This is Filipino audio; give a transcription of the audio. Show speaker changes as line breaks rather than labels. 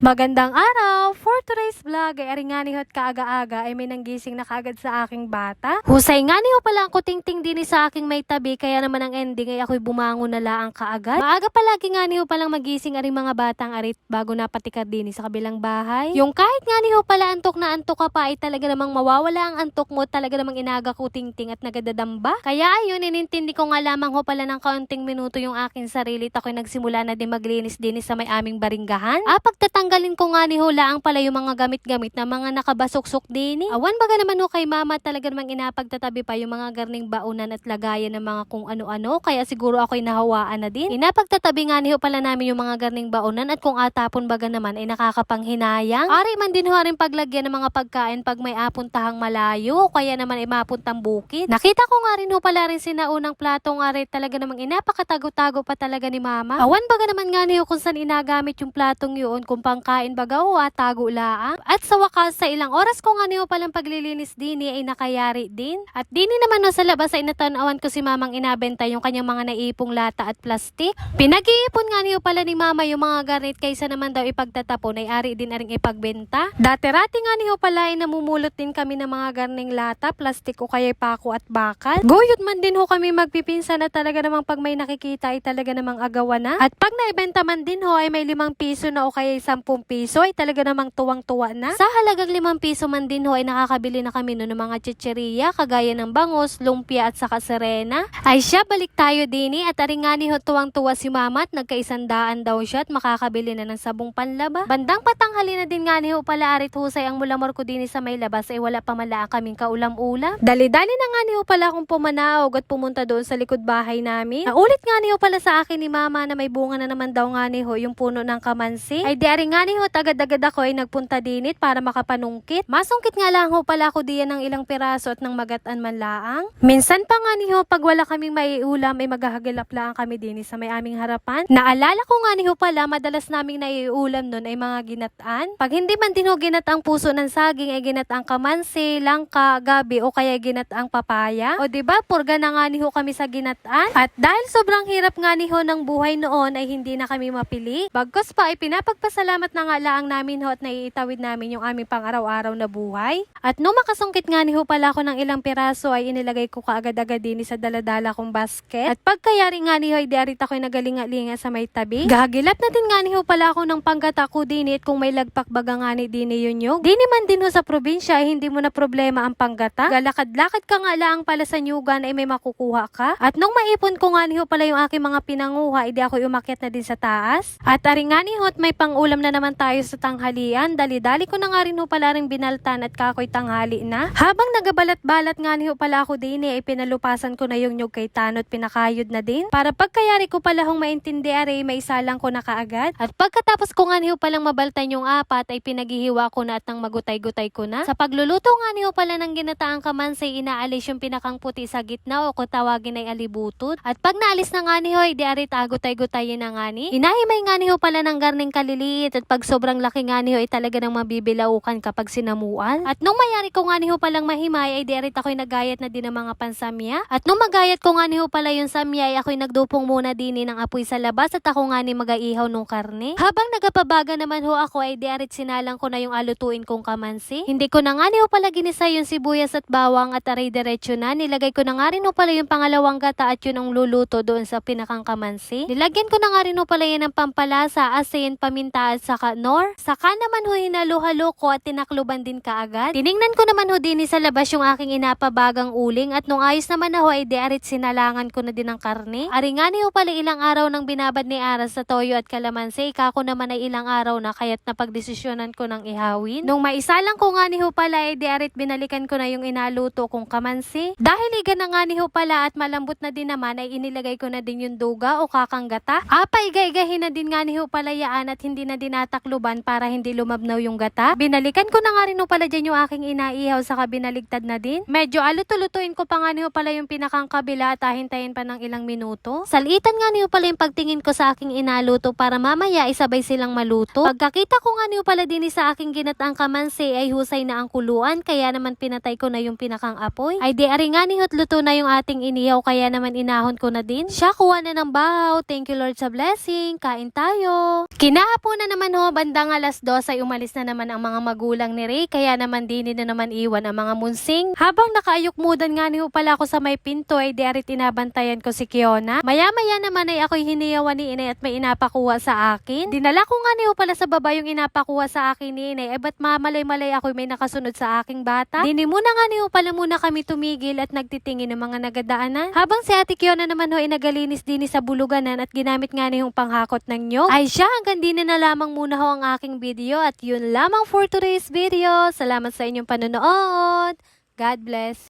Magandang araw! Today's vlog ay ari nga ni hot kaaga-aga ay may nanggising na kagad sa aking bata. Husay nga ni ho pala ang kuting-ting din sa aking may tabi kaya naman ang ending ay ako'y bumangon na laang kaagad. Maaga palagi nga ni ho palang magising aring mga batang arit bago napatikad din sa kabilang bahay. Yung kahit nga ni ho pala antok na antok ka pa ay talaga namang mawawala ang antok mo talaga namang inaga kuting-ting at nagadadamba. Kaya ayun, inintindi ko nga lamang ho pala ng kaunting minuto yung aking sarili at ako'y nagsimula na din maglinis din sa may aming baringgahan. Ah, pagtatanggalin ko nga ni hula ang pala yung mga gamit-gamit na mga nakabasuksok din eh. Awan baga naman ho kay mama talaga namang inapagtatabi pa yung mga garning baunan at lagayan ng mga kung ano-ano kaya siguro ako'y nahawaan na din. Inapagtatabi nga ni ho pala namin yung mga garning baunan at kung atapon baga naman ay nakakapanghinayang. Ari man din ho rin paglagyan ng mga pagkain pag may apuntahang malayo kaya naman ay mapuntang bukid. Nakita ko nga rin ho pala rin sinaunang plato nga rin talaga namang inapakatago-tago pa talaga ni mama. Awan baga naman nga ni ho kung saan inagamit yung platong yun kung pangkain baga o at tago laang. At sa wakas sa ilang oras ko nga ni ho palang paglilinis din ay nakayari din. At dini naman no sa labas ay natanawan ko si mamang inabenta yung kanyang mga naipong lata at plastik. Pinag-iipon nga ni ho pala ni mama yung mga garnet kaysa naman daw ipagtatapon ay ari din aring ipagbenta. Dati-rati nga ni ho pala ay namumulot din kami ng mga garning lata, plastik o kaya pako at bakal. Guyot man din ho kami magpipinsa na talaga namang pag may nakikita ay talaga namang agawa na. At pag naibenta man din ho ay may limang piso na o kaya sampung piso ay talaga namang tuwang-tuwa na. Sa halagang limang piso man din ho ay nakakabili na kami no ng mga chicheria kagaya ng bangos, lumpia at saka serena. Ay siya balik tayo dini at aring nga ni ho tuwang-tuwa si mama at nagkaisandaan daw siya at makakabili na ng sabong panlaba. Bandang patanghali na din nga ni ho pala arit husay ang mulamor ko dini sa may labas ay wala pa mala kaming kaulam-ulam. Dali-dali na nga ho pala akong pumanaog at pumunta doon sa likod bahay namin. Naulit nga ni ho pala sa akin ni mama na may bunga na naman daw nga ni ho yung puno ng kamansi. Ay di nga ni ho agad-agad ako ay nagpunta dinit para makapanungkit. Masungkit nga lang ho pala ako diyan ng ilang piraso at ng magatan man laang. Minsan pa nga ni ho pag wala kaming maiulam ay maghahagalap lang kami din sa may aming harapan. Naalala ko nga ni ho pala madalas naming naiulam nun ay mga ginataan. Pag hindi man din ho ginataang puso ng saging ay ginataang kamansi, langka, gabi o kaya ginataang papaya. O di ba purga na nga ni ho kami sa ginataan. At dahil sobrang hirap nga ni ho ng buhay noon ay hindi na kami mapili. Bagkos pa ay pinapagpasalamat na nga laang namin ho at naiitawid namin yung aming pang-araw-araw na buhay. At nung makasungkit nga ni ho pala ako ng ilang piraso ay inilagay ko kaagad-agad din sa daladala kong basket. At pagkayari nga ni ho ay diarit ako'y nagalinga-linga sa may tabi. Gahagilap na din nga ni ho pala ako ng panggata ko dinit kung may lagpak baga nga ni dini yun yung. Dini man din ho sa probinsya ay hindi mo na problema ang panggata. Galakad-lakad ka nga lang pala sa nyugan ay may makukuha ka. At nung maipon ko nga ni ho pala yung aking mga pinanguha, hindi ako umakyat na din sa taas. At aring nga ni ho at may pangulam na naman tayo sa tanghalian. Dali-dali ko na nga rin ho pala ring binaltan at kakoy tanghali na. Habang nagabalat-balat nga ni ho pala ako din eh, pinalupasan ko na yung nyug kay Tano at pinakayod na din. Para pagkayari ko pala hong maintindi are, may isalang ko na kaagad. At pagkatapos ko nga ni ho palang mabaltan yung apat ay pinaghihiwa ko na at nang magutay-gutay ko na. Sa pagluluto nga ni ho pala ng ginataang kamansay inaalis yung pinakang puti sa gitna o kung tawagin ay alibutot. At pag naalis na nga ni ho ay di ari tagutay-gutayin na nga ni. Hinahimay nga ni ho pala ng garning kaliliit at pag sobrang laki nga ni ho ay talaga nang mabibilaukan kapag sinamuan. At nung mayari ko nga ni ho palang mahimay ay ari ako'y nagayat na din ng mga pansamya. At nung magayat ko nga ni ho pala yung samya ay ako'y nagdupong muna din ng apoy sa labas at ako nga ni magaihaw nung karne. Habang nagapabaga naman ho ako ay di arit sinalang ko na yung alutuin kong kamansi. Hindi ko na nga ni ho pala ginisa yung sibuyas at bawang at aray diretso na. Nilagay ko na nga rin ho pala yung pangalawang gata at yun ang luluto doon sa pinakang kamansi. Nilagyan ko na nga rin ho pala yan ng pampalasa, asin, paminta at saka nor. Saka naman ho hinalo-halo ko at tinakluban din kaagad. Tiningnan ko naman ho din sa labas yung aking inapabagang uling at nung ayos naman na ho ay di arit sinalangan ko na din ng karne. Ari nga ni ho pala ilang araw nang binabad ni Aras sa toyo at kalamansi. Kako naman ay ilang araw na kaya't napagdesisyonan ko ng ihawin. Nung maisalang ko nga ni ho pala ay di arit binalikan ko na yung inaluto kong kamansi. Dahil iga na nga ni ho pala at malambot na din naman ay inilagay ko na din yung duga o kakanggata. Apa igay-igahin na din nga ni ho pala yaan at hindi na dinatakluban para hindi lumabnog malabnaw yung gata. Binalikan ko na nga rin pala dyan yung aking inaihaw saka binaligtad na din. Medyo alutulutuin ko pa nga niyo pala yung pinakang kabila at hintayin pa ng ilang minuto. Salitan nga niyo pala yung pagtingin ko sa aking inaluto para mamaya isabay silang maluto. Pagkakita ko nga niyo pala din sa aking ginataang kamansi ay husay na ang kuluan kaya naman pinatay ko na yung pinakang apoy. Ay di ari nga nihot luto na yung ating inihaw kaya naman inahon ko na din. Siya kuha na ng bahaw. Thank you Lord sa blessing. Kain tayo. Kinahapon na naman ho, bandang alas 2 ay umalis na naman ang mga magulang ni Ray kaya naman din na naman iwan ang mga munsing. Habang nakaayok mudan nga niyo pala ako sa may pinto ay di ari tinabantayan ko si Kiona. Maya-maya naman ay ako'y hiniyawan ni inay at may inapakuha sa akin. Dinala ko nga niyo pala sa baba yung inapakuha sa akin ni inay. Eh ba't mamalay-malay ako'y may nakasunod sa aking bata? Dini muna nga niyo pala muna kami tumigil at nagtitingin ng mga nagadaanan. Habang si ate Kiona naman ho ay nagalinis din sa buluganan at ginamit nga niyong panghakot ng nyo. Ay siya hanggang din na lamang muna ho ang aking video at yun lamang for today's video. Salamat sa inyong panonood. God bless.